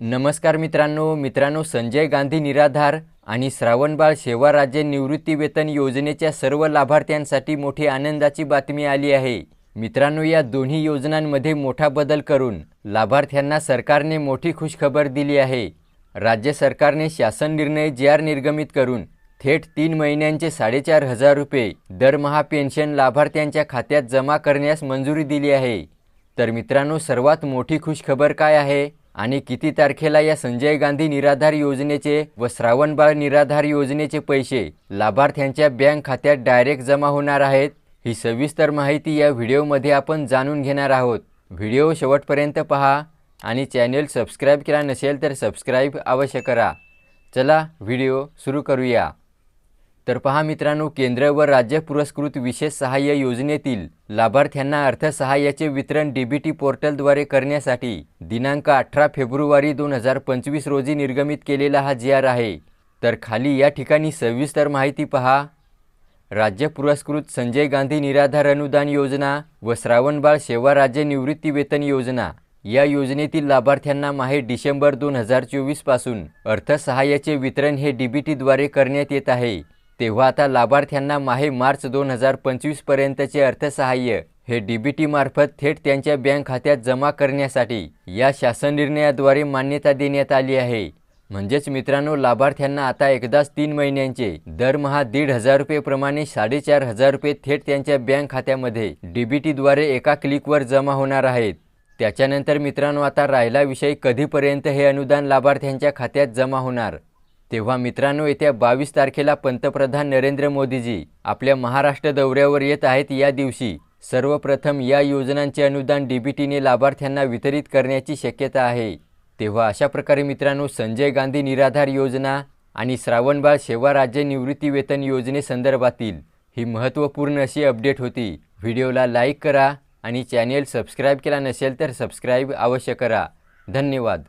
नमस्कार मित्रांनो मित्रांनो संजय गांधी निराधार आणि श्रावणबाळ सेवा राज्य निवृत्ती वेतन योजनेच्या सर्व लाभार्थ्यांसाठी मोठी आनंदाची बातमी आली आहे. मित्रांनो या दोन्ही योजनांमध्ये मोठा बदल करून लाभार्थ्यांना सरकारने मोठी खुशखबर दिली आहे. राज्य सरकारने शासन निर्णय जे आर निर्गमित करून थेट तीन महिन्यांचे साडेचार हजार रुपये दरमहा पेन्शन लाभार्थ्यांच्या खात्यात जमा करण्यास मंजुरी दिली आहे. तर मित्रांनो सर्वात मोठी खुशखबर काय आहे? आणि किती तारखेला या संजय गांधी निराधार योजनेचे व श्रावणबाळ निराधार योजनेचे पैसे लाभार्थ्यांच्या बँक खात्यात डायरेक्ट जमा होणार आहेत ही सविस्तर माहिती या व्हिडिओमध्ये आपण जाणून घेणार आहोत. व्हिडिओ शेवटपर्यंत पहा आणि चॅनेल सबस्क्राईब केला नसेल तर सबस्क्राईब अवश्य करा. चला व्हिडिओ सुरू करूया. तर पहा मित्रांनो केंद्र व राज्य पुरस्कृत विशेष सहाय्य योजनेतील लाभार्थ्यांना अर्थसहाय्याचे वितरण डीबीटी पोर्टलद्वारे करण्यासाठी दिनांक अठरा फेब्रुवारी दोन हजार पंचवीस रोजी निर्गमित केलेला हा जी आर आहे. तर खाली या ठिकाणी सविस्तर माहिती पहा. राज्य पुरस्कृत संजय गांधी निराधार अनुदान योजना व श्रावणबाळ सेवा राज्य निवृत्ती वेतन योजना या योजनेतील लाभार्थ्यांना माहे डिसेंबर दोन हजार चोवीसपासून अर्थसहाय्याचे वितरण हे डीबीटीद्वारे करण्यात येत आहे. तेव्हा आता लाभार्थ्यांना माहे मार्च दोन हजार पंचवीसपर्यंतचे अर्थसहाय्य हे डीबीटी मार्फत थेट त्यांच्या बँक खात्यात जमा करण्यासाठी या शासन निर्णयाद्वारे मान्यता देण्यात आली आहे. म्हणजेच मित्रांनो लाभार्थ्यांना आता एकदाच तीन महिन्यांचे दरमहा दीड हजार रुपये प्रमाणे साडेचार हजार रुपये थेट त्यांच्या बँक खात्यामध्ये डीबीटीद्वारे एका क्लिकवर जमा होणार आहेत. त्याच्यानंतर मित्रांनो आता राहिला विषय कधीपर्यंत हे अनुदान लाभार्थ्यांच्या खात्यात जमा होणार? तेव्हा मित्रांनो येत्या बावीस तारखेला पंतप्रधान नरेंद्र मोदीजी आपल्या महाराष्ट्र दौऱ्यावर येत आहेत या दिवशी. सर्वप्रथम या योजनांचे अनुदान डीबीटीने लाभार्थ्यांना वितरित करण्याची शक्यता आहे. तेव्हा अशा प्रकारे मित्रांनो संजय गांधी निराधार योजना आणि श्रावणबाळ सेवा राज्य निवृत्ती वेतन योजनेसंदर्भातील ही महत्त्वपूर्ण अशी अपडेट होती. व्हिडिओला लाईक करा आणि चॅनेल सबस्क्राईब केला नसेल तर सबस्क्राईब अवश्य करा. धन्यवाद.